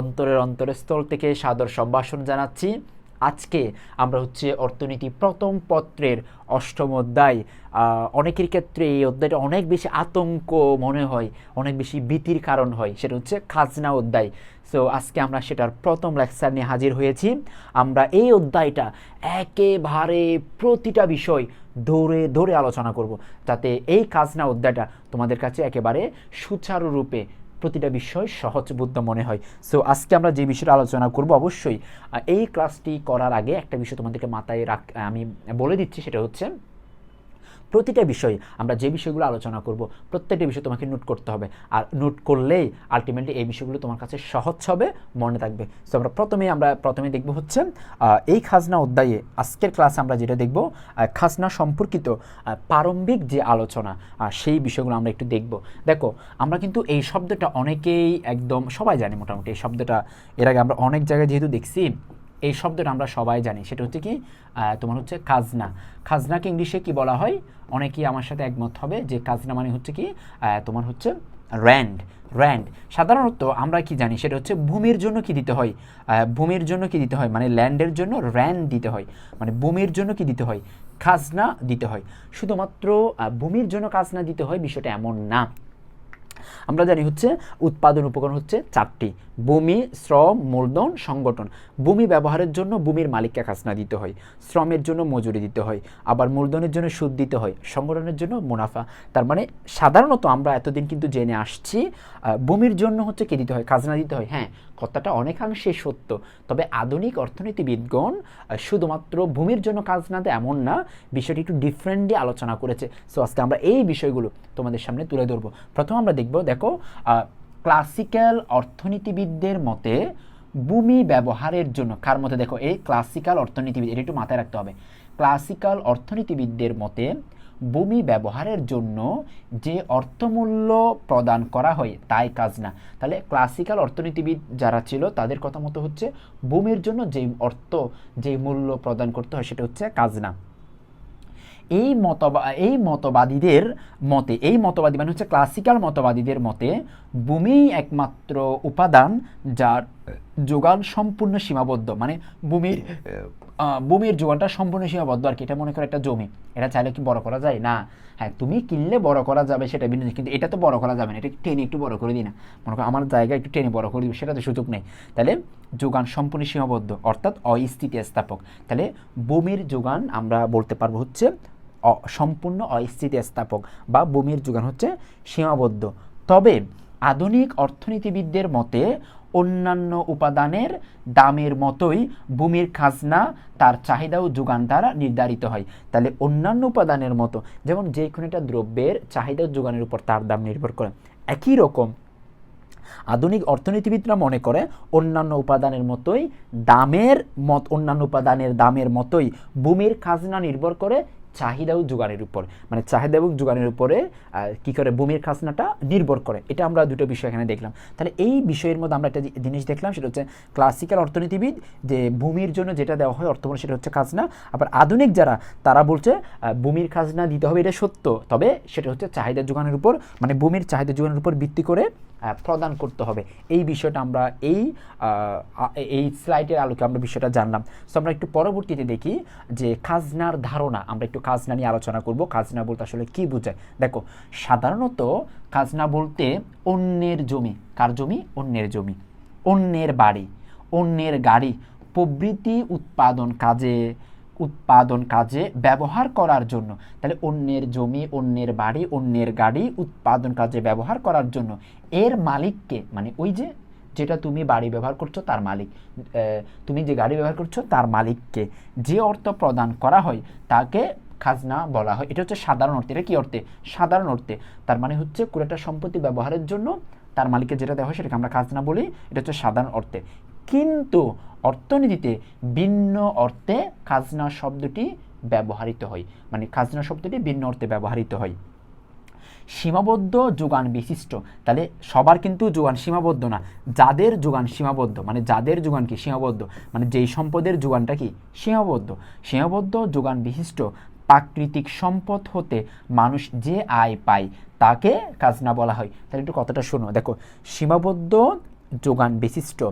অন্তরের অন্তরের স্থল থেকে সাদর সম্ভাষণ জানাচ্ছি। আজকে আমরা হচ্ছে অর্থনীতি প্রথম পত্রের অষ্টম অধ্যায়। অনেকের ক্ষেত্রে এই অধ্যায়টা অনেক বেশি আতঙ্ক মনে হয়, অনেক বেশি ভীতির কারণ হয়, সেটা হচ্ছে খাজনা অধ্যায়। সো আজকে আমরা সেটার প্রথম লেকচার নিয়ে হাজির হয়েছি। আমরা এই অধ্যায়টা একেবারে প্রতিটা বিষয় ধরে ধরে আলোচনা করব, যাতে এই খাজনা অধ্যায়টা তোমাদের কাছে একেবারে সুচারুরূপে প্রতিটা বিষয় বুদ্ধ মনে হয়। সো আজকে আমরা যে বিষয়ে আলোচনা করব অবশ্যই এই ক্লাসটি করার আগে একটা বিষয় তোমাদেরকে মাথায় রাখ আমি বলে দিচ্ছি, সেটা হচ্ছে প্রতিটা বিষয় আমরা যে বিষয়গুলো আলোচনা করব, প্রত্যেকটা বিষয় তোমাকে নোট করতে হবে। আর নোট করলেই আলটিমেটলি এই বিষয়গুলো তোমার কাছে সহজ হবে, মনে থাকবে। সো আমরা প্রথমে আমরা প্রথমে দেখব হচ্ছে এই খাজনা অধ্যায়ে আজকের ক্লাসে আমরা যেটা দেখব খাজনা সম্পর্কিত প্রারম্ভিক যে আলোচনা সেই বিষয়গুলো আমরা একটু দেখব। দেখো, আমরা কিন্তু এই শব্দটা অনেকেই একদম, সবাই জানি মোটামুটি এই শব্দটা। এর আগে আমরা অনেক জায়গায় যেহেতু দেখছি এই শব্দটা আমরা সবাই জানি। সেটা হচ্ছে কি তোমার হচ্ছে খাজনা। খাজনাকে ইংলিশে কি বলা হয়? অনেকেই আমার সাথে একমত হবে যে খাজনা মানে হচ্ছে কি তোমার হচ্ছে র্যান্ড র্যান্ড সাধারণত আমরা কি জানি, সেটা হচ্ছে ভূমির জন্য কি দিতে হয়? ভূমির জন্য কি দিতে হয়? মানে ল্যান্ডের জন্য র্যান্ড দিতে হয়। মানে ভূমির জন্য কি দিতে হয়? খাজনা দিতে হয়। শুধুমাত্র ভূমির জন্য খাজনা দিতে হয় বিষয়টা এমন না। আমরা জানি হচ্ছে উৎপাদন উপকরণ হচ্ছে চারটি, ভূমি, শ্রম, মূলধন, সংগঠন। ভূমি ব্যবহারের জন্য ভূমির মালিককে খাজনা দিতে হয়, শ্রমের জন্য মজুরি দিতে হয়, আবার মূলধনের জন্য সুদ দিতে হয়, সংগঠনের জন্য মুনাফা। তার মানে সাধারণত আমরা এতদিন কিন্তু জেনে আসছি ভূমির জন্য হচ্ছে কি দিতে হয়, খাজনা দিতে হয়। হ্যাঁ কথাটা অনেকাংশে সত্য। তবে আধুনিক অর্থনীতিবিদগণ শুধুমাত্র ভূমির জন্য খাজনা দেয় এমন না, বিষয়টি একটু ডিফারেন্টলি আলোচনা করেছে। সো আজকে আমরা এই বিষয়গুলো তোমাদের সামনে তুলে ধরবো। প্রথম আমরা দেখব দেখো ক্লাসিক্যাল অর্থনীতিবিদদের মতে ভূমি ব্যবহারের জন্য, কার মতে? দেখো, এই ক্লাসিক্যাল অর্থনীতিবিদ, এটা একটু মাথায় রাখতে হবে। ক্লাসিক্যাল অর্থনীতিবিদদের মতে ভূমি ব্যবহারের জন্য যে অর্থমূল্য প্রদান করা হয়, তাই কাজ না। তাহলে ক্লাসিক্যাল অর্থনীতিবিদ যারা ছিল, তাদের কথা মতো হচ্ছে ভূমির জন্য যে অর্থ, যে মূল্য প্রদান করতে হয়, সেটা হচ্ছে কাজ না। এই মতবা, এই মতবাদীদের মতে, এই মতবাদী মানে হচ্ছে ক্লাসিক্যাল মতবাদীদের মতে ভূমি একমাত্র উপাদান যার যোগান সম্পূর্ণ সীমাবদ্ধ। মানে ভূমির ভূমির যোগানটা সম্পূর্ণ সীমাবদ্ধ আর কি। এটা মনে করো একটা জমি। এটা চাইলে কি বড় করা যায়? না। হ্যাঁ তুমি কিনলে বড় করা যাবে সেটা ভিন্ন কিন্তু এটা তো বড় করা যাবে না। এটা টেনে একটু বড় করে দিই না। মনে করো আমার জায়গা একটু টেনে বড় করে দিবে সেটা তো সুযোগ নেই। তাহলে যোগান সম্পূর্ণ সীমাবদ্ধ। অর্থাৎ অস্থিতি স্থাপক তাহলে ভূমির যোগান আমরা বলতে পারব হচ্ছে সম্পূর্ণ অস্থিতি স্থাপক বা ভূমির যোগান হচ্ছে সীমাবদ্ধ। তবে আধুনিক অর্থনীতিবিদদের মতে, অন্যান্য উপাদানের দামের মতোই ভূমির খাজনা তার চাহিদা ও যোগান দ্বারা নির্ধারিত হয়। তাহলে অন্যান্য উপাদানের মতো, যেমন যে কোনো একটা দ্রব্যের চাহিদা ও যোগানের উপর তার দাম নির্ভর করে। একই রকম আধুনিক অর্থনীতিবিদরা মনে করে, অন্যান্য উপাদানের মতোই দামের মত, অন্যান্য উপাদানের দামের মতোই ভূমির খাজনা নির্ভর করে চাহিদা ও যোগানের উপর। মানে চাহিদা এবং যোগানের উপরে কি করে ভূমির খাজনাটা নির্ভর করে। এটা আমরা দুটো বিষয় এখানে দেখলাম। তাহলে এই বিষয়ের মধ্যে আমরা একটা জিনিস দেখলাম, সেটা হচ্ছে ক্লাসিক্যাল অর্থনীতিবিদ যে ভূমির জন্য যেটা দেওয়া হয় অর্থমূল্য সেটা হচ্ছে খাজনা। আবার আধুনিক যারা, তারা বলছে ভূমির খাজনা দিতে হবে, এটা সত্য। তবে সেটা হচ্ছে চাহিদা যোগানের উপর মানে ভূমির চাহিদা যোগানের উপর ভিত্তি করে প্রদান করতে হবে। এই বিষয়টা আমরা এই এই স্লাইডের আলোকে আমরা বিষয়টা জানলাম। সো আমরা একটু পরবর্তীতে দেখি যে খাজনার ধারণা, আমরা একটু খাজনা নিয়ে আলোচনা করব। খাজনা বলতে আসলে কি বোঝায়? দেখো, সাধারণত খাজনা বলতে অন্যের জমি। কার জমি? অন্যের জমি। অন্যের বাড়ি, অন্যের গাড়ি। প্রভৃতি উৎপাদন কাজে উৎপাদন কাজে ব্যবহার করার জন্য। তাহলে অন্যের জমি, অন্যের বাড়ি, অন্যের গাড়ি উৎপাদন কাজে ব্যবহার করার জন্য। এর মালিককে মানে ওই যে যেটা তুমি বাড়ি ব্যবহার করছ তার মালিক তুমি যে গাড়ি ব্যবহার করছ তার মালিককে যে অর্থ প্রদান করা হয় তাকে খাজনা বলা হয়। এটা হচ্ছে সাধারণ অর্থে। এটা কী অর্থে? সাধারণ অর্থে। তার মানে হচ্ছে কোনো একটা সম্পত্তি ব্যবহারের জন্য তার মালিককে যেটা দেওয়া হয় সেটাকে আমরা খাজনা বলি। এটা হচ্ছে সাধারণ অর্থে। কিন্তু অর্থনীতিতে ভিন্ন অর্থে খাজনা শব্দটি ব্যবহৃত হয়। মানে খাজনা শব্দটি ভিন্ন অর্থে ব্যবহৃত হয়। সীমাবদ্ধ যোগান বিশিষ্ট। তাহলে সবার কিন্তু যোগান সীমাবদ্ধ না। যাদের যোগান সীমাবদ্ধ মানে যাদের যোগান কি? সীমাবদ্ধ। মানে যেই সম্পদের যোগানটা কি? সীমাবদ্ধ। সীমাবদ্ধ যোগান বিশিষ্ট প্রাকৃতিক সম্পদ হতে মানুষ যে আয় পায়, তাকে খাজনা বলা হয়। তাহলে একটু কথাটা শোনো। দেখো, সীমাবদ্ধ যোগান বিশিষ্ট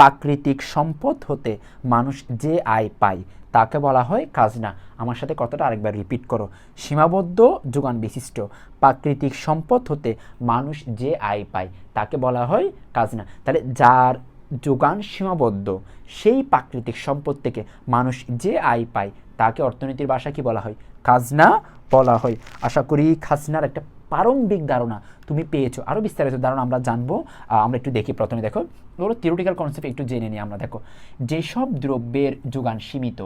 প্রাকৃতিক সম্পদ হতে মানুষ যে আয় পায়, তাকে বলা হয় খাজনা। আমার সাথে কথাটা আরেকবার রিপিট করো। সীমাবদ্ধ যোগান বিশিষ্ট প্রাকৃতিক সম্পদ হতে মানুষ যে আয় পায়, তাকে বলা হয় খাজনা। তাহলে যার যোগান সীমাবদ্ধ, সেই প্রাকৃতিক সম্পদ থেকে মানুষ যে আয় পায়, তাকে অর্থনীতির ভাষা কি বলা হয়? খাজনা বলা হয়। আশা করি খাজনার একটা প্রারম্ভিক ধারণা তুমি পেয়েছ। আরও বিস্তারিত ধারণা আমরা জানব। আমরা একটু দেখি প্রথমে, দেখো। ওগুলো থিওরিটিক্যাল কনসেপ্ট একটু জেনে নিই আমরা, দেখো। যেসব দ্রব্যের যোগান সীমিত,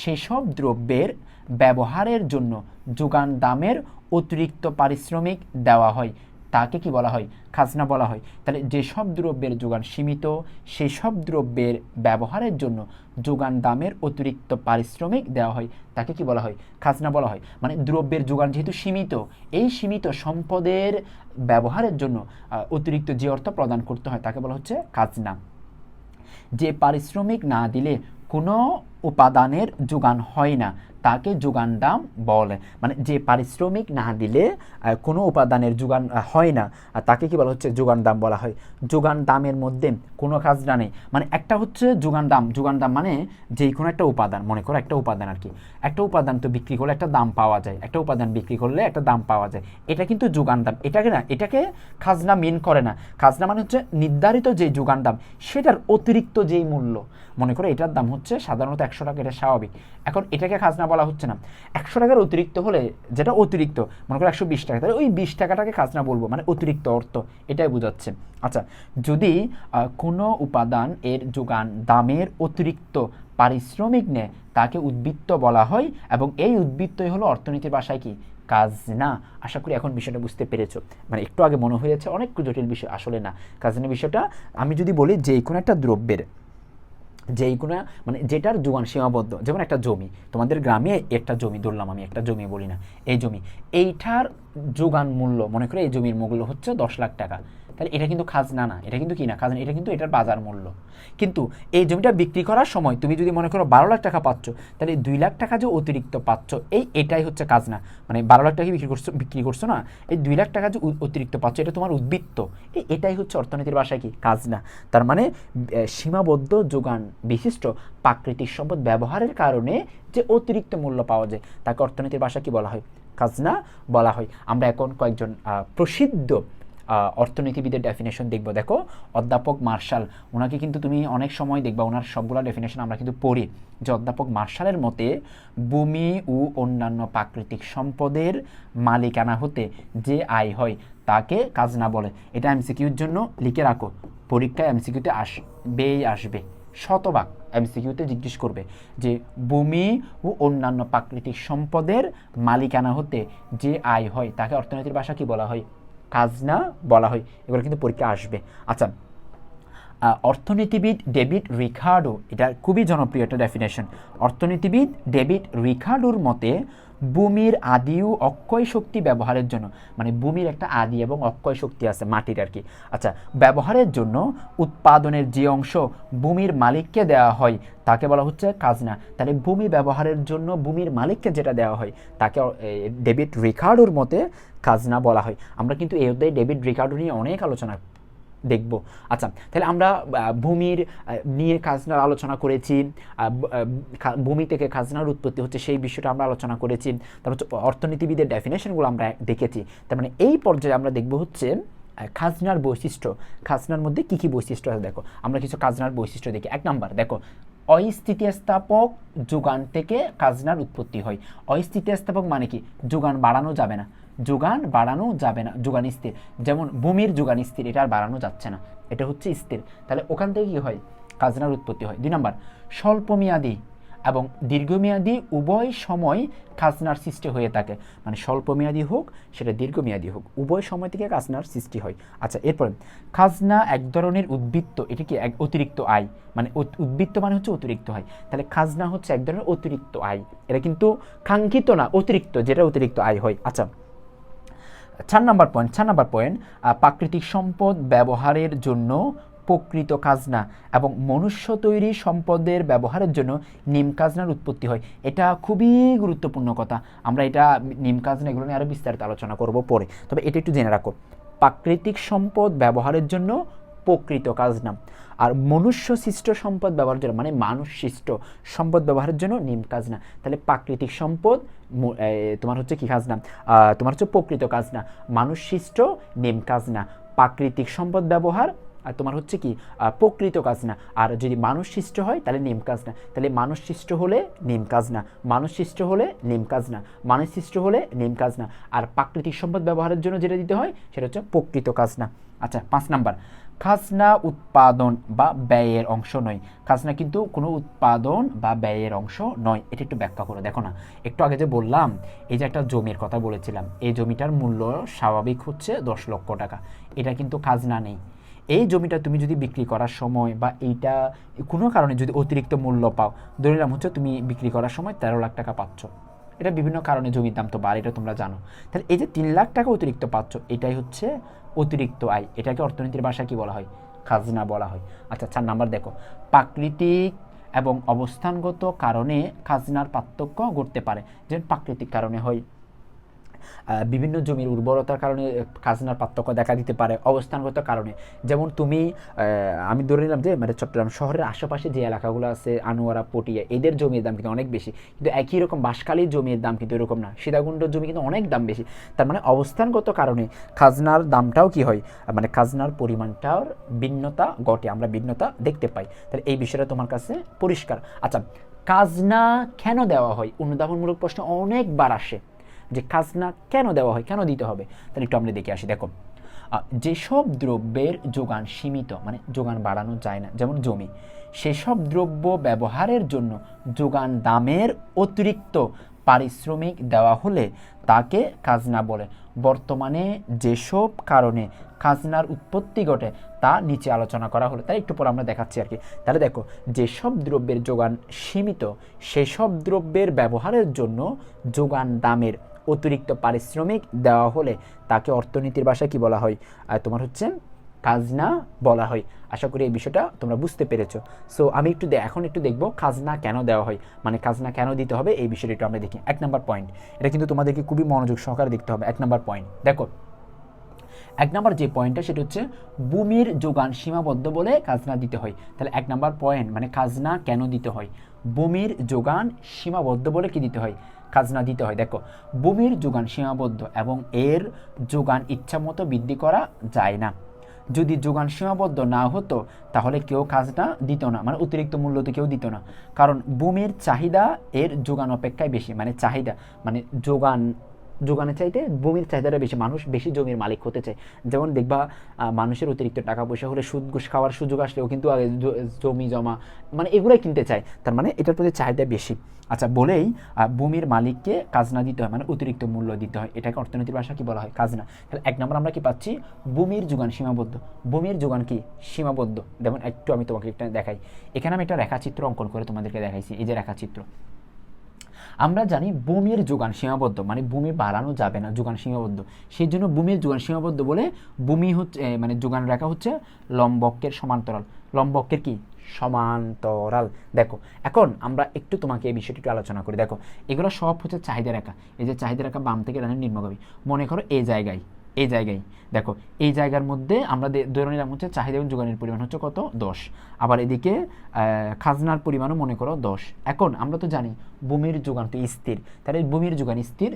সেসব দ্রব্যের ব্যবহারের জন্য যোগান দামের অতিরিক্ত পারিশ্রমিক দেওয়া হয়। তাকে কি বলা হয়? খাজনা বলা হয়। তাহলে যেসব দ্রব্যের যোগান সীমিত, সেসব দ্রব্যের ব্যবহারের জন্য যোগান দামের অতিরিক্ত পারিশ্রমিক দেওয়া হয়। তাকে কি বলা হয়? খাজনা বলা হয়। মানে দ্রব্যের যোগান যেহেতু সীমিত, এই সীমিত সম্পদের ব্যবহারের জন্য অতিরিক্ত যে অর্থ প্রদান করতে হয় তাকে বলা হচ্ছে খাজনা। যে পারিশ্রমিক না দিলে কোনো উপাদানের যোগান হয় না। তাকে যোগান দাম বলে। মানে যে পারিশ্রমিক না দিলে কোনো উপাদানের যোগান হয় না। আর তাকে কি বলা হচ্ছে? যোগান দাম বলা হয়। যোগান দামের মধ্যে কোনো খাজনা নেই। মানে একটা হচ্ছে যোগান দাম। যোগান দাম মানে যে কোনো একটা উপাদান, মনে করো একটা উপাদান আর কি। একটা উপাদান তো বিক্রি করলে একটা দাম পাওয়া যায়। একটা উপাদান বিক্রি করলে একটা দাম পাওয়া যায়। এটা কিন্তু যোগান দাম। এটাকে না, এটাকে খাজনা মিন করে না। খাজনা মানে হচ্ছে নির্ধারিত যে যোগান দাম, সেটার অতিরিক্ত যেই মূল্য। মনে করো এটার দাম হচ্ছে সাধারণত একশো টাকা, এটা স্বাভাবিক। এখন এটাকে খাজনা বলা হচ্ছে না। একশো টাকার অতিরিক্ত হলে যেটা অতিরিক্ত, মনে করো একশো বিশ টাকা, তাহলে ওই বিশ টাকাটাকে খাজনা বলব মানে অতিরিক্ত অর্থ, এটাই বোঝাচ্ছে। আচ্ছা যদি কোনো উপাদান এর যোগান দামের অতিরিক্ত পারিশ্রমিক নেয়, তাকে উদ্বৃত্ত বলা হয় এবং এই উদ্বৃত্তই হলো অর্থনীতির ভাষায় কি? কাজ না আশা করি এখন বিষয়টা বুঝতে পেরেছ। মানে একটু আগে মনে হয়েছে, অনেক জটিল বিষয়, আসলে না। কাজ না বিষয়টা আমি যদি বলি যে কোনো একটা দ্রব্যের যেই কোনো মানে যেটার জোয়ান সীমাবদ্ধ, যেমন একটা জমি, তোমাদের গ্রামে একটা জমি ধরলাম আমি, একটা জমি বলি না, এই জমি, এইটার যোগান মূল্য মনে করে এই জমির মূল্য হচ্ছে দশ লাখ টাকা। তাহলে এটা কিন্তু খাজনা না, এটা কিন্তু কি না খাজনা, এটা কিন্তু এটার বাজার মূল্য। কিন্তু এই জমিটা বিক্রি করার সময় তুমি যদি মনে করো বারো লাখ টাকা পাচ্ছ, তাহলে দুই লাখ টাকা যে অতিরিক্ত পাচ্ছ, এই এটাই হচ্ছে খাজনা। মানে বারো লাখ টাকা বিক্রি করছ বিক্রি করছ না? এই দুই লাখ টাকা যে অতিরিক্ত পাচ্ছ, এটা তোমার উদ্বৃত্ত। এই এটাই হচ্ছে অর্থনীতির ভাষায় কি? খাজনা। তার মানে সীমাবদ্ধ যোগান বিশিষ্ট প্রাকৃতিক সম্পদ ব্যবহারের কারণে যে অতিরিক্ত মূল্য পাওয়া যায়, তাকে অর্থনীতির ভাষা কি বলা হয়? খাজনা বলা হয়। আমরা এখন কয়েকজন প্রসিদ্ধ অর্থনীতিবিদের ডেফিনেশন দেখব। দেখো, অধ্যাপক মার্শাল ওনাকে কিন্তু তুমি অনেক সময় দেখবা ওনার সবগুলো ডেফিনেশন আমরা কিন্তু পড়ি। যে অধ্যাপক মার্শালের মতে, ভূমি ও অন্যান্য প্রাকৃতিক সম্পদের মালিকানা হতে যে আয় হয়, তাকে কাজ না বলে। এটা এমসিকিউর জন্য লিখে রাখো। পরীক্ষায় এমসিকিউতে আসবেই আসবে। শতভাগ এমসিকিউতে জিজ্ঞেস করবে যে ভূমি ও অন্যান্য প্রাকৃতিক সম্পদের মালিকানা হতে যে আয় হয়, তাকে অর্থনীতির ভাষা কি বলা হয়? খাজনা বলা হয়। এগুলো কিন্তু পরীক্ষা আসবে। আচ্ছা অর্থনীতিবিদ ডেভিড রিকার্ডো, এটা খুবই জনপ্রিয় একটা ডেফিনেশন অর্থনীতিবিদ ডেভিড রিকার্ডোর মতে ভূমির আদি ও অক্ষয় শক্তি ব্যবহারের জন্য মানে ভূমির একটা আদি এবং অক্ষয় শক্তি আছে মাটির আর কি। আচ্ছা ব্যবহারের জন্য উৎপাদনের যে অংশ ভূমির মালিককে দেওয়া হয়, তাকে বলা হচ্ছে খাজনা। তাহলে ভূমি ব্যবহারের জন্য ভূমির মালিককে যেটা দেওয়া হয়, তাকে ডেভিড রিকার্ডোর মতে খাজনা বলা হয়। আমরা কিন্তু এই অধ্যায়ে ডেভিড রিকার্ডো নিয়ে অনেক আলোচনা দেখব। আচ্ছা তাহলে আমরা ভূমির নিয়ে খাজনার আলোচনা করেছি ভূমি থেকে খাজনার উৎপত্তি হচ্ছে সেই বিষয়টা আমরা আলোচনা করেছি, তারপর হচ্ছে অর্থনীতিবিদের ডেফিনেশনগুলো আমরা দেখেছি। তার মানে এই পর্যায়ে আমরা দেখব হচ্ছে খাজনার বৈশিষ্ট্য। খাজনার মধ্যে কী কী বৈশিষ্ট্য আছে দেখো, আমরা কিছু খাজনার বৈশিষ্ট্য দেখি। এক নাম্বার, দেখো, অস্থিতিস্থাপক যোগান থেকে খাজনার উৎপত্তি হয়। অস্থিতিস্থাপক মানে কি? যোগান বাড়ানো যাবে না। যোগান বাড়ানো যাবে না, যোগান স্থির। যেমন ভূমির যোগান স্থির, এটা আর বাড়ানো যাচ্ছে না, এটা হচ্ছে স্থির। তাহলে ওখান থেকে কী হয়? খাজনার উৎপত্তি হয়। দুই নম্বর, স্বল্পমেয়াদী এবং দীর্ঘমেয়াদী উভয় সময় খাজনার সৃষ্টি হয়ে থাকে। মানে স্বল্পমেয়াদী হোক, সেটা দীর্ঘমেয়াদী হোক, উভয় সময় থেকে খাজনার সৃষ্টি হয়। আচ্ছা এরপরে, খাজনা এক ধরনের উদ্বৃত্ত, এটা কি এক অতিরিক্ত আয়? মানে উদ্বৃত্ত মানে হচ্ছে অতিরিক্ত হয় তাহলে খাজনা হচ্ছে এক ধরনের অতিরিক্ত আয়। এটা কিন্তু কাঙ্ক্ষিত না, অতিরিক্ত, যেটা অতিরিক্ত আয় হয়। আচ্ছা চার নাম্বার পয়েন্ট চার নাম্বার পয়েন্ট প্রাকৃতিক সম্পদ ব্যবহারের জন্য প্রকৃত খাজনা এবং মনুষ্য তৈরি সম্পদের ব্যবহারের জন্য নিম খাজনার উৎপত্তি হয়। এটা খুবই গুরুত্বপূর্ণ কথা। আমরা এটা নিম খাজনা এগুলো নিয়ে আরও বিস্তারিত আলোচনা করব পরে। তবে এটা একটু জেনে রাখো। প্রাকৃতিক সম্পদ ব্যবহারের জন্য প্রকৃত কাজ না আর মনুষ্য সৃষ্ট সম্পদ ব্যবহারের জন্য মানে মানুষ সৃষ্ট সম্পদ ব্যবহারের জন্য নিম কাজ না। তাহলে প্রাকৃতিক সম্পদ তোমার হচ্ছে কি কাজ না? তোমার হচ্ছে প্রকৃত কাজ না। মানুষ সৃষ্ট, নিম কাজ না। প্রাকৃতিক সম্পদ ব্যবহার আর তোমার হচ্ছে কি? প্রকৃত কাজ না। আর যদি মানুষ সৃষ্ট হয়, তাহলে নিম কাজ না। তাহলে মানুষ সৃষ্ট হলে নিম কাজ না। মানুষ সৃষ্ট হলে নিম কাজ না। মানুষ সৃষ্ট হলে নিম কাজ না। আর প্রাকৃতিক সম্পদ ব্যবহারের জন্য যেটা দিতে হয়, সেটা হচ্ছে প্রকৃত কাজ না। আচ্ছা পাঁচ নাম্বার। খাজনা উৎপাদন বা ব্যয়ের অংশ নয়। খাজনা কিন্তু কোনো উৎপাদন বা ব্যয়ের অংশ নয়। এটা একটু ব্যাখ্যা করে, দেখো না। একটু আগে যে বললাম, এই যে একটা জমির কথা বলেছিলাম, এই জমিটার মূল্য স্বাভাবিক হচ্ছে দশ লক্ষ টাকা। এটা কিন্তু খাজনা নেই। এই জমিটা তুমি যদি বিক্রি করার সময় বা এইটা কোনো কারণে যদি অতিরিক্ত মূল্য পাও, ধরে নিলাম হচ্ছে তুমি বিক্রি করার সময় তেরো লাখ টাকা পাচ্ছ। এটা বিভিন্ন কারণে জমির দাম তো বাড়ে, এটা তোমরা জানো। তাহলে এই যে তিন লাখ টাকা অতিরিক্ত পাচ্ছ, এটাই হচ্ছে অতিরিক্ত আয়। এটাকে অর্থনীতির ভাষায় কি বলা হয়? খাজনা বলা হয়। আচ্ছা চার নাম্বার দেখো। প্রাকৃতিক এবং অবস্থানগত কারণে খাজনার পার্থক্য ঘটতে পারে। যেমন প্রাকৃতিক কারণে হয় বিভিন্ন জমির উর্বরতার কারণে খাজনার পার্থক্য দেখা দিতে পারে অবস্থানগত কারণে। যেমন তুমি আমি ধরে নিলাম যে মানে চট্টগ্রাম শহরের আশেপাশে যে এলাকাগুলো আছে, আনোয়ারা, পটিয়া, এদের জমির দাম কিন্তু অনেক বেশি। কিন্তু একই রকম বাঁশখালীর জমির দাম কিন্তু এরকম না। সীতাকুণ্ডর জমি কিন্তু অনেক দাম বেশি। তার মানে অবস্থানগত কারণে খাজনার দামটাও কি হয়? মানে খাজনার পরিমাণটার ভিন্নতা ঘটে, আমরা ভিন্নতা দেখতে পাই। তাহলে এই বিষয়টা তোমার কাছে পরিষ্কার। আচ্ছা খাজনা কেন দেওয়া হয়? অনুধাবনমূলক প্রশ্ন অনেকবার আসে। যে খাজনা কেন দেওয়া হয়, কেন দিতে হবে? তাহলে একটু আমরা দেখে আসি। দেখো যেসব দ্রব্যের যোগান সীমিত মানে যোগান বাড়ানো যায় না, যেমন জমি, সেসব দ্রব্য ব্যবহারের জন্য যোগান দামের অতিরিক্ত পারিশ্রমিক দেওয়া হলে তাকে খাজনা বলে। বর্তমানে যেসব কারণে খাজনার উৎপত্তি ঘটে, তা নিচে আলোচনা করা হলো। তাই একটু পর আমরা দেখাচ্ছি আর কি। তাহলে দেখো, যেসব দ্রব্যের যোগান সীমিত, সেসব দ্রব্যের ব্যবহারের জন্য যোগান দামের অতিরিক্ত পারিশ্রমিক দেওয়া হলে তাকে অর্থনীতির ভাষায় কি বলা হয়? আর তোমার হচ্ছে খাজনা বলা হয়। আশা করি এই বিষয়টা তোমরা বুঝতে পেরেছ। সো আমি একটু এখন একটু দেখব খাজনা কেন দেওয়া হয়? মানে খাজনা কেন দিতে হবে? এই বিষয়টা একটু আমরা দেখি। এক নম্বর পয়েন্ট এটা কিন্তু তোমাদেরকে খুবই মনোযোগ সহকারে দেখতে হবে। এক নম্বর পয়েন্ট দেখো। এক নম্বর যে পয়েন্টটা সেটা হচ্ছে ভূমির যোগান সীমাবদ্ধ বলে খাজনা দিতে হয়। তাহলে এক নম্বর পয়েন্ট মানে খাজনা কেন দিতে হয়? ভূমির যোগান সীমাবদ্ধ বলে কি দিতে হয়? খাজনা দিতে হয়। দেখো ভূমির যোগান সীমাবদ্ধ এবং এর যোগান ইচ্ছামতো বৃদ্ধি করা যায় না। যদি যোগান সীমাবদ্ধ না হতো, তাহলে কেউ খাজনা দিত না। মানে অতিরিক্ত মূল্য তো কেউ দিত না। কারণ ভূমির চাহিদা এর যোগান অপেক্ষায় বেশি। মানে চাহিদা মানে যোগান যোগানের চাইতে ভূমির চাহিদাটা বেশি, মানুষ বেশি জমির মালিক হতে চায়। যেমন দেখবা মানুষের অতিরিক্ত টাকা পয়সা হলে সুদ ঘুষ খাওয়ার সুযোগ আসলেও কিন্তু আগে জমি জমা মানে এগুলোই কিনতে চায়। তার মানে এটার প্রতি চাহিদা বেশি। আচ্ছা বলেই ভূমির মালিককে কাজনা দিতে হয় মানে অতিরিক্ত মূল্য দিতে হয়। এটাকে অর্থনীতির ভাষা কি বলা হয়? কাজনা তাহলে এক নম্বর আমরা কি পাচ্ছি? ভূমির যোগান সীমাবদ্ধ। ভূমির যোগান কি? সীমাবদ্ধ। যেমন একটু আমি তোমাকে একটা দেখাই। এখানে আমি একটা রেখাচিত্র অঙ্কন করে তোমাদেরকে দেখাইছি। এই যে রেখাচিত্র। আমরা জানি ভূমির যোগান সীমাবদ্ধ মানে ভূমি বাড়ানো যাবে না, যোগান সীমাবদ্ধ। সেই জন্য ভূমির যোগান সীমাবদ্ধ বলে ভূমি হচ্ছে মানে যোগান রেখা হচ্ছে লম্বকের সমান্তরাল। লম্বকের কি? সমান্তরাল। দেখো, এখন আমরা একটু তোমাকে এই বিষয়টি একটু আলোচনা করি। দেখো, এগুলো সব হচ্ছে চাহিদা রেখা। এই যে চাহিদা রেখা বাম থেকে ডানের নিম্নগামী। মনে করো এই জায়গায় এই জায়গায়। দেখো, এই জায়গার মধ্যে আমরা ধরে নিলাম হচ্ছে চাহিদা এবং যোগানের পরিমাণ হচ্ছে কত? দশ। আবার এদিকে খাজনার পরিমাণও মনে করো দশ। এখন আমরা তো জানি ভূমির যোগান তো স্থির। তাহলে ভূমির যোগান স্থির,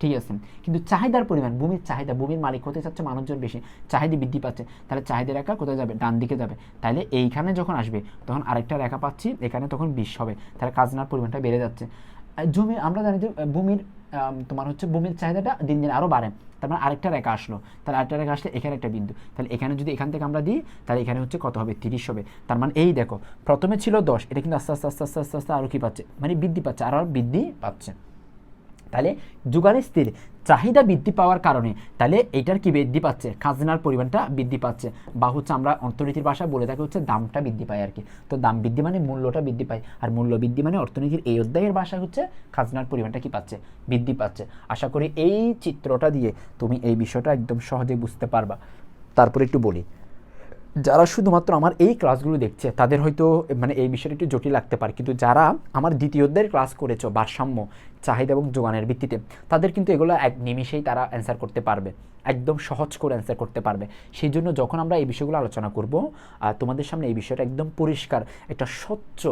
ঠিক আছে। কিন্তু চাহিদার পরিমাণ, ভূমির চাহিদা, ভূমির মালিক হতে চাচ্ছে মানুষজন বেশি, চাহিদা বৃদ্ধি পাচ্ছে, তাহলে চাহিদা রেখা কোথায় যাবে? ডান দিকে যাবে। তাহলে এইখানে যখন আসবে, তখন আরেকটা রেখা পাচ্ছি, এখানে তখন বিশ হবে। তাহলে খাজনার পরিমাণটা বেড়ে যাচ্ছে। জমি, আমরা জানি যে ভূমির তোমার হচ্ছে ভূমির চাহিদাটা দিন দিন আরও বাড়ে। তার মানে আরেকটা রেখা আসলো। তাহলে আরেকটা রেখা আসলে এখানে একটা বিন্দু। তাহলে এখানে যদি এখান থেকে আমরা দিই, তাহলে এখানে হচ্ছে কত হবে? তিরিশ হবে। তার মানে এই দেখো, প্রথমে ছিল দশ, এটা কিন্তু আস্তে আস্তে আস্তে আস্তে আস্তে আস্তে আরও কী পাচ্ছে? মানে বৃদ্ধি পাচ্ছে আরও বৃদ্ধি পাচ্ছে। তাহলে যোগান স্থির, চাহিদা বৃদ্ধি পাওয়ার কারণে, তাহলে এটার কি বৃদ্ধি পাচ্ছে? খাজনার পরিমাণটা বৃদ্ধি পাচ্ছে। বা হচ্ছে আমরা অর্থনীতির ভাষা বলে থাকি হচ্ছে দামটা বৃদ্ধি পায় আর কি তো দাম বৃদ্ধি মানে মূল্যটা বৃদ্ধি পায়। আর মূল্য বৃদ্ধি মানে অর্থনীতির এই অধ্যায়ের ভাষা হচ্ছে খাজনার পরিমাণটা কি পাচ্ছে? বৃদ্ধি পাচ্ছে। আশা করি এই চিত্রটা দিয়ে তুমি এই বিষয়টা একদম সহজে বুঝতে পারবা। তারপরে একটু বলি। যারা শুধুমাত্র আমার এই ক্লাসগুলো দেখছে, তাদের হয়তো মানে এই বিষয়টা একটু জটিল লাগতে পারে। কিন্তু যারা আমার দ্বিতীয় অধ্যায়ের ক্লাস করেছ, ভারসাম্য চাহিদা এবং যোগানের ভিত্তিতে। তাদের কিন্তু এগুলো এক নিমিষেই তারা অ্যান্সার করতে পারবে। একদম সহজ করে অ্যান্সার করতে পারবে। সেই জন্য যখন আমরা এই বিষয়গুলো আলোচনা করব তোমাদের সামনে এই বিষয়টা একদম পরিষ্কার, একটা স্বচ্ছ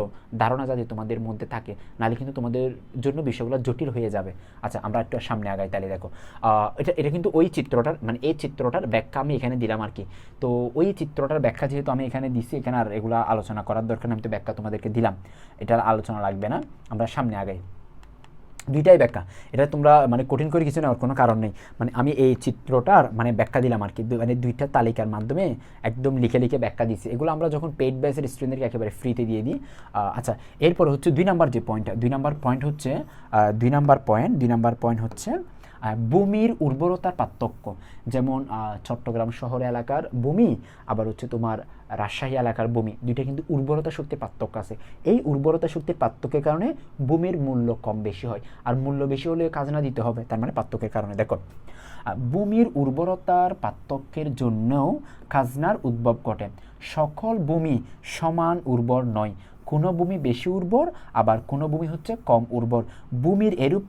ধারণা যাতে তোমাদের মধ্যে থাকে, নাহলে কিন্তু তোমাদের জন্য বিষয়গুলো জটিল হয়ে যাবে। আচ্ছা আমরা একটু সামনে আগাই তাহলে, দেখো। এটা এটা কিন্তু ওই চিত্রটার মানে এই চিত্রটার ব্যাখ্যা আমি এখানে দিলাম আর কি। তো ওই চিত্রটার ব্যাখ্যা যেহেতু আমি এখানে দিছি, এখানে আর এগুলো আলোচনা করার দরকার আমি তো ব্যাখ্যা তোমাদেরকে দিলাম। এটার আলোচনা লাগবে না। আমরা সামনে আগাই। দুইটাই ব্যাখ্যা। এটা তোমরা মানে কঠিন করে কিছু নেওয়ার কোনো কারণ নেই। মানে আমি এই চিত্রটার মানে ব্যাখ্যা দিলাম আর কি। মানে দুইটা তালিকার মাধ্যমে একদম লিখে লিখে ব্যাখ্যা দিচ্ছি এগুলো আমরা যখন পেড ব্যাচের স্টুডেন্টদেরকে একেবারে ফ্রিতে দিয়ে দিই আচ্ছা এরপর হচ্ছে দুই নাম্বার যে পয়েন্টটা দুই নাম্বার পয়েন্ট হচ্ছে দুই নাম্বার পয়েন্ট দুই নাম্বার পয়েন্ট হচ্ছে ভূমির উর্বরতার পার্থক্য। যেমন চট্টগ্রাম শহর এলাকার ভূমি, আবার হচ্ছে তোমার রাজশাহী এলাকার ভূমি। দুইটা কিন্তু উর্বরতা শক্তির পার্থক্য আছে। এই উর্বরতা শক্তির পার্থক্যের কারণে ভূমির মূল্য কম বেশি হয়। আর মূল্য বেশি হলে খাজনা দিতে হবে, তার মানে পার্থক্যের কারণে। দেখো ভূমির উর্বরতার পার্থক্যের জন্যও খাজনার উদ্ভব ঘটে। সকল ভূমি সমান উর্বর নয়। কোনো ভূমি বেশি উর্বর, আবার কোনো ভূমি হচ্ছে কম উর্বর। ভূমির এরূপ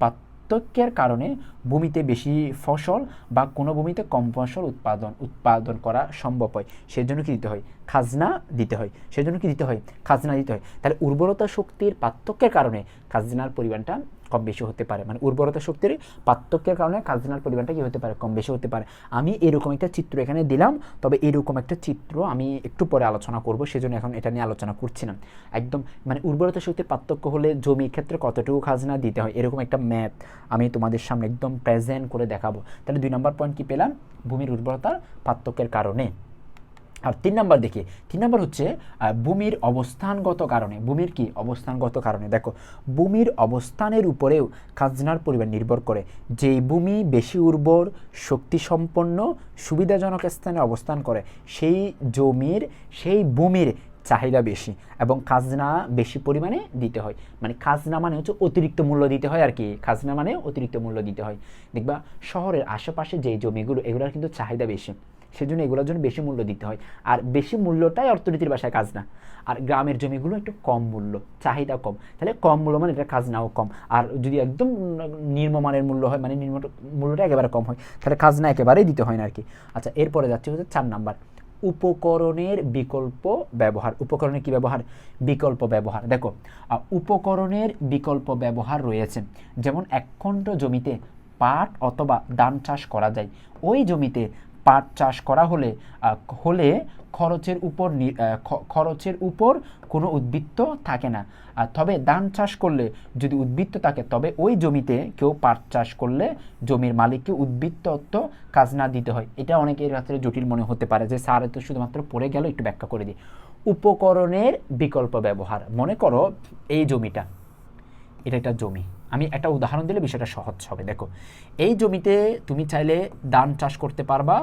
পার্থক্যের কারণে ভূমিতে বেশি ফসল বা কোনো ভূমিতে কম ফসল উৎপাদন উৎপাদন করা সম্ভব হয়। সেজন্য কি দিতে হয়? খাজনা দিতে হয়। সেজন্য কি দিতে হয়? খাজনা দিতে হয়। তাহলে উর্বরতা শক্তির পার্থক্যের কারণে খাজনার পরিমাণটা কম বেশি হতে পারে। মানে উর্বরতা শক্তির পার্থক্যের কারণে খাজনার পরিমাণটা কি হতে পারে? কম বেশি হতে পারে। আমি এরকম একটা চিত্র এখানে দিলাম, তবে এরকম একটা চিত্র আমি একটু পরে আলোচনা করব, সেজন্য এখন এটা নিয়ে আলোচনা করছি না। একদম মানে উর্বরতা শক্তির পার্থক্য হলে জমির ক্ষেত্রে কতটুকু খাজনা দিতে হয়, এরকম একটা ম্যাপ আমি তোমাদের সামনে একদম প্রেজেন্ট করে দেখাবো। তাহলে দুই নম্বর পয়েন্ট কি পেলাম? ভূমির উর্বরতার পার্থক্যের কারণে। আর তিন নাম্বার দেখি। তিন নাম্বার হচ্ছে ভূমির অবস্থানগত কারণে। ভূমির কি? অবস্থানগত কারণে। দেখো, ভূমির অবস্থানের উপরেও খাজনার পরিমাণ নির্ভর করে। যেই ভূমি বেশি উর্বর, শক্তিসম্পন্ন, সুবিধাজনক স্থানে অবস্থান করে, সেই জমির, সেই ভূমির চাহিদা বেশি এবং খাজনা বেশি পরিমাণে দিতে হয়। মানে খাজনা মানে হচ্ছে অতিরিক্ত মূল্য দিতে হয় আর কি। খাজনা মানে অতিরিক্ত মূল্য দিতে হয়। দেখবা, শহরের আশেপাশে যে জমিগুলো, এগুলোর কিন্তু চাহিদা বেশি। সেজন্য এগুলোর জন্য বেশি মূল্য দিতে হয়। আর বেশি মূল্যটাই অর্থনীতির বাসায় কাজ না। আর গ্রামের জমিগুলো একটু কম মূল্য, চাহিদা কম। তাহলে কম মূল্য মানে এটা খাজনাও কম। আর যদি একদম নির্মমানের মূল্য হয় মানে নির্ম মূল্যটা একেবারে কম হয়, তাহলে খাজনা একেবারেই দিতে হয় না আর কি আচ্ছা এরপরে যাচ্ছে হচ্ছে চার নাম্বার। উপকরণের বিকল্প ব্যবহার। উপকরণের কি ব্যবহার? বিকল্প ব্যবহার। দেখো উপকরণের বিকল্প ব্যবহার রয়েছে। যেমন একখণ্ড জমিতে পাট অথবা ধান চাষ করা যায়। ওই জমিতে পাট চাষ করা হলে হলে খরচের উপর নি- খরচের উপর কোনো উদ্বৃত্ত থাকে না। আর তবে ধান চাষ করলে যদি উদ্বৃত্ত থাকে, তবে ওই জমিতে কেউ পাট চাষ করলে জমির মালিককে উদ্বৃত্ত অর্থ খাজনা দিতে হয়। এটা অনেকের কাছে জটিল মনে হতে পারে যে, স্যার তো শুধুমাত্র পড়ে গেল, একটু ব্যাখ্যা করে দিই। উপকরণের বিকল্প ব্যবহার। মনে করো এই জমিটা, এটা একটা জমি। আমি একটা উদাহরণ দিলে বিষয়টা সহজ হবে। দেখো, এই জমিতে তুমি চাইলে ধান চাষ করতে পারবা,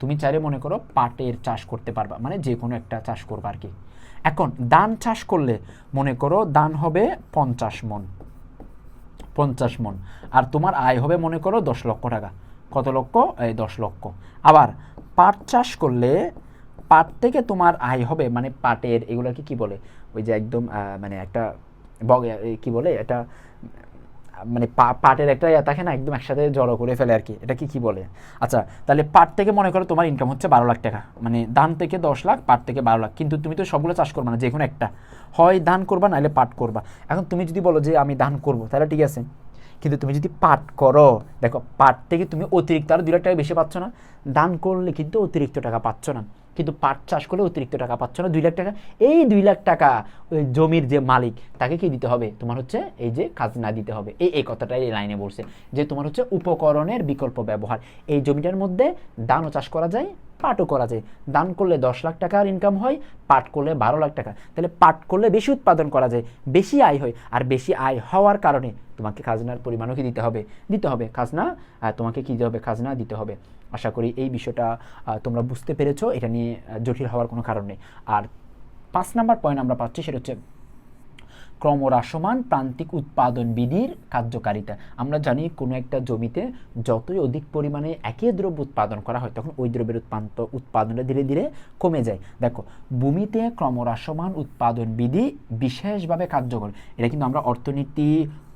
তুমি চাইলে মনে করো পাটের চাষ করতে পারবা মানে যে কোনো একটা চাষ করবা আর কি। এখন ধান চাষ করলে মনে করো ধান হবে পঞ্চাশ মন পঞ্চাশ মন, আর তোমার আয় হবে মনে করো দশ লক্ষ টাকা। কত লক্ষ? এই দশ লক্ষ। আবার পাট চাষ করলে পাট থেকে তোমার আয় হবে মানে পাটের এগুলোকে কি বলে? ওই যে একদম মানে একটা বগ কি বলে? এটা মানে পাটের একটা ইয়া থাকে না, একদম একসাথে জড়ো করে ফেলে আর কি। এটা কি কি বলে? আচ্ছা তাহলে পাট থেকে মনে করো তোমার ইনকাম হচ্ছে বারো লাখ টাকা। মানে ধান থেকে দশ লাখ, পাট থেকে বারো লাখ। কিন্তু তুমি তো সবগুলো চাষ করবা না, যে কোনো একটা। হয় ধান করবা, নাহলে পাট করবা। এখন তুমি যদি বলো যে আমি ধান করব, তাহলে ঠিক আছে। কিন্তু তুমি যদি পাট করো, দেখো, পাট থেকে তুমি অতিরিক্ত আরও দুই লাখ টাকা বেশি পাচ্ছ না। দান করলে কিন্তু অতিরিক্ত টাকা পাচ্ছ না। কিন্তু পাট চাষ করলে অতিরিক্ত টাকা পাচ্ছ না, দুই লাখ টাকা। এই দুই লাখ টাকা ওই জমির যে মালিক, তাকে কি দিতে হবে? তোমার হচ্ছে এই যে খাজনা দিতে হবে। এই এই কথাটাই এই লাইনে বলছে যে তোমার হচ্ছে উপকরণের বিকল্প ব্যবহার। এই জমিটার মধ্যে ধানও চাষ করা যায়, পাটও করা যায়। দান করলে দশ লাখ টাকার ইনকাম হয়, পাট করলে বারো লাখ টাকা। তাহলে পাট করলে বেশি উৎপাদন করা যায়, বেশি আয় হয়। আর বেশি আয় হওয়ার কারণে তোমাকে খাজনার পরিমাণও কি দিতে হবে? দিতে হবে। খাজনা তোমাকে কি দিতে হবে? খাজনা দিতে হবে। আশা করি এই বিষয়টা তোমরা বুঝতে পেরেছ, এটা নিয়ে জটিল হওয়ার কোনো কারণ নেই। আর পাঁচ নাম্বার পয়েন্ট আমরা পাচ্ছি সেটা হচ্ছে ক্রমহ্রাসমান প্রান্তিক উৎপাদন বিধির কার্যকারিতা। আমরা জানি কোনো একটা জমিতে যতই অধিক পরিমাণে একই দ্রব্য উৎপাদন করা হয়, তখন ওই দ্রব্যের উৎপান্ত, উৎপাদনটা ধীরে ধীরে কমে যায়। দেখো, ভূমিতে ক্রমহ্রাসমান উৎপাদন বিধি বিশেষভাবে কার্যকর। এটা কিন্তু আমরা অর্থনীতি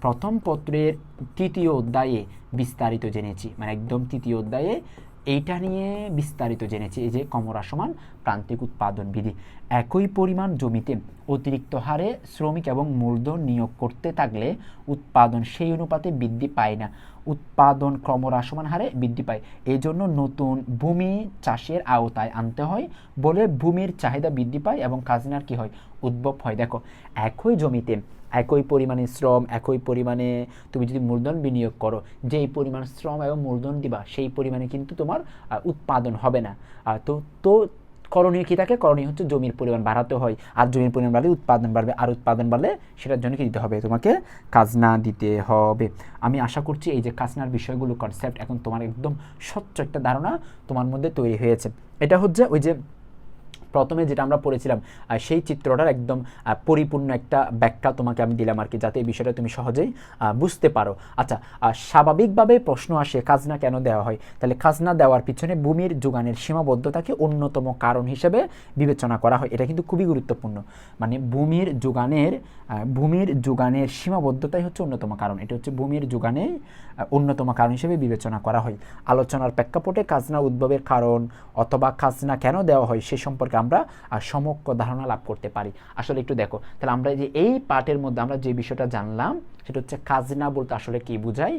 প্রথম পত্রের তৃতীয় অধ্যায়ে বিস্তারিত জেনেছি। মানে একদম তৃতীয় অধ্যায়ে এইটা নিয়ে বিস্তারিত জেনেছি। এই যে কমরা সমান প্রান্তিক উৎপাদন বিধি। একই পরিমাণ জমিতে অতিরিক্ত হারে শ্রমিক এবং মূলধন নিয়োগ করতে থাকলে উৎপাদন সেই অনুপাতে বৃদ্ধি পায় না। উৎপাদন ক্রমহ্রাসমান হারে বৃদ্ধি পায়। এই জন্য নতুন ভূমি চাষের আওতায় আনতে হয় বলে ভূমির চাহিদা বৃদ্ধি পায় এবং খাজনার কি হয়? উদ্ভব হয়। দেখো, একই জমিতে একই পরিমাণে শ্রম, একই পরিমাণে তুমি যদি মূলধন বিনিয়োগ করো, যেই পরিমাণ শ্রম এবং মূলধন দিবা, সেই পরিমাণে কিন্তু তোমার উৎপাদন হবে না। তো তো করণীয় কী থাকে? করণীয় হচ্ছে জমির পরিমাণ বাড়াতে হয়। আর জমির পরিমাণ বাড়লে উৎপাদন বাড়বে। আর উৎপাদন বাড়লে সেটার জন্য কি দিতে হবে? তোমাকে কাজনা দিতে হবে। আমি আশা করছি এই যে কাজনার বিষয়গুলো কনসেপ্ট এখন তোমার একদম স্বচ্ছ একটা ধারণা তোমার মধ্যে তৈরি হয়েছে। এটা হচ্ছে ওই যে প্রথমে যেটা আমরা পড়েছিলাম সেই চিত্রটার একদম পরিপূর্ণ একটা ব্যাখ্যা তোমাকে আমি দিলাম আর কি, যাতে এই বিষয়টা তুমি সহজেই বুঝতে পারো। আচ্ছা স্বাভাবিকভাবে প্রশ্ন আসে, খাজনা কেন দেওয়া হয়? তাহলে খাজনা দেওয়ার পিছনে ভূমির যোগানের সীমাবদ্ধতাকে অন্যতম কারণ হিসেবে বিবেচনা করা হয়। এটা কিন্তু খুবই গুরুত্বপূর্ণ। মানে ভূমির যোগানের ভূমির যোগানের সীমাবদ্ধতাই হচ্ছে অন্যতম কারণ। এটা হচ্ছে ভূমির যোগানে অন্যতম কারণ হিসেবে বিবেচনা করা হয়। আলোচনার প্রেক্ষাপটে খাজনা উদ্ভবের কারণ অথবা খাজনা কেন দেওয়া হয় সে সম্পর্কে আমরা সমগ্র ধারণা লাভ করতে পারি। আসলে একটু দেখো, তাহলে আমরা যে এই পার্টের মধ্যে আমরা যে বিষয়টা জানলাম সেটা হচ্ছে খাজনা বলতে আসলে কি বোঝায়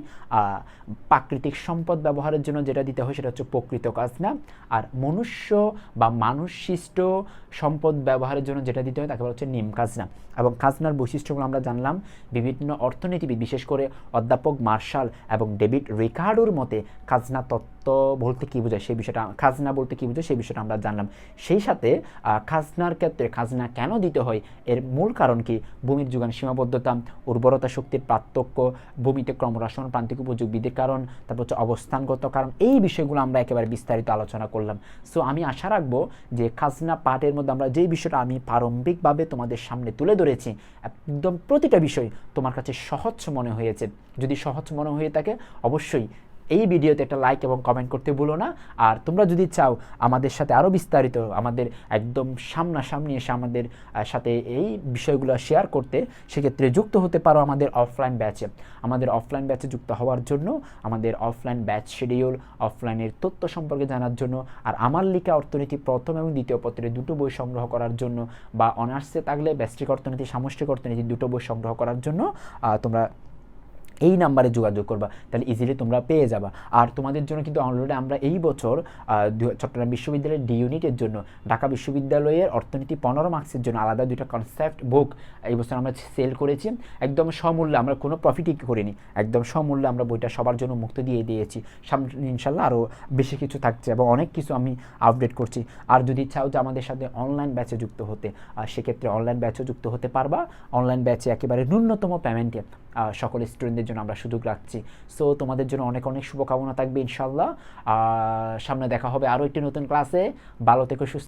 প্রাকৃতিক সম্পদ ব্যবহারের জন্য যেটা দিতে হয় সেটা হচ্ছে প্রকৃত খাজনা। আর মনুষ্য বা মানুষ সৃষ্ট সম্পদ ব্যবহারের জন্য যেটা দিতে হয় তাকে বলা হচ্ছে নিম খাজনা। এবং খাজনার বৈশিষ্ট্যগুলো আমরা জানলাম বিভিন্ন অর্থনীতিবিদ, বিশেষ করে অধ্যাপক মার্শাল এবং ডেভিড রিকার্ডোর মতে খাজনা তত্ত্ব বলতে কী বোঝায়? সেই বিষয়টা, খাজনা বলতে কী বোঝায়? সেই বিষয়টা আমরা জানলাম। সেই সাথে খাজনার ক্ষেত্রে খাজনা কেন দিতে হয়? এর মূল কারণ কি? ভূমির যোগান সীমাবদ্ধতা, উর্বরতা শক্তির পার্থক্য, ভূমিতে ক্রমরাসন প্রান্তিক উপযোগবিদের কারণ, তারপর হচ্ছে অবস্থানগত কারণ, এই বিষয়গুলো আমরা একেবারে বিস্তারিত আলোচনা করলাম। সো আমি আশা রাখব যে খাজনা পাঠের মধ্যে আমরা যেই বিষয়টা আমি প্রারম্ভিকভাবে তোমাদের সামনে তুলে ধরেছি, একদম প্রতিটা বিষয় তোমার কাছে সহজ মনে হয়েছে। যদি সহজ মনে হয়ে থাকে, অবশ্যই এই ভিডিওতে একটা লাইক এবং কমেন্ট করতে ভুলো না। আর তোমরা যদি চাও আমাদের সাথে আরও বিস্তারিত, আমাদের একদম সামনাসামনি এসে আমাদের সাথে এই বিষয়গুলো শেয়ার করতে, সেক্ষেত্রে যুক্ত হতে পারো আমাদের অফলাইন ব্যাচে আমাদের অফলাইন ব্যাচে যুক্ত হওয়ার জন্য, আমাদের অফলাইন ব্যাচ শিডিউল অফলাইনের তথ্য সম্পর্কে জানার জন্য, আর আমার লিখা অর্থনীতি প্রথম এবং দ্বিতীয় পত্রে দুটো বই সংগ্রহ করার জন্য, বা অনার্সে থাকলে ব্যষ্টিক অর্থনীতি, সামষ্টিক অর্থনীতি দুটো বই সংগ্রহ করার জন্য তোমরা এই নাম্বারে যোগাযোগ করবা, তাহলে ইজিলি তোমরা পেয়ে যাবা। আর তোমাদের জন্য কিন্তু অলরেডি আমরা এই বছর চট্টগ্রাম বিশ্ববিদ্যালয়ের ডি ইউনিটের জন্য, ঢাকা বিশ্ববিদ্যালয়ের অর্থনীতি পনেরো মার্কসের জন্য আলাদা দুইটা কনসেপ্ট বুক এই বছর আমরা সেল করেছি। একদম সমূল্যে আমরা কোনো প্রফিটই করিনি, একদম সমূল্যে আমরা বইটা সবার জন্য মুক্ত দিয়ে দিয়েছি। সামনে ইনশাল্লাহ আরও বেশি কিছু থাকছে এবং অনেক কিছু আমি আপডেট করছি। আর যদি চাও যে আমাদের সাথে অনলাইন ব্যাচে যুক্ত হতে আর সেক্ষেত্রে অনলাইন ব্যাচেও যুক্ত হতে পারবা। অনলাইন ব্যাচে একেবারে ন্যূনতম পেমেন্টে সকল স্টুডেন্টদের জন্য আমরা সুযোগ রাখছি। সো তোমাদের জন্য অনেক অনেক শুভকামনা থাকবে ইনশাল্লাহ সামনে দেখা হবে আরও একটি নতুন ক্লাসে ভালো থেকে, সুস্থ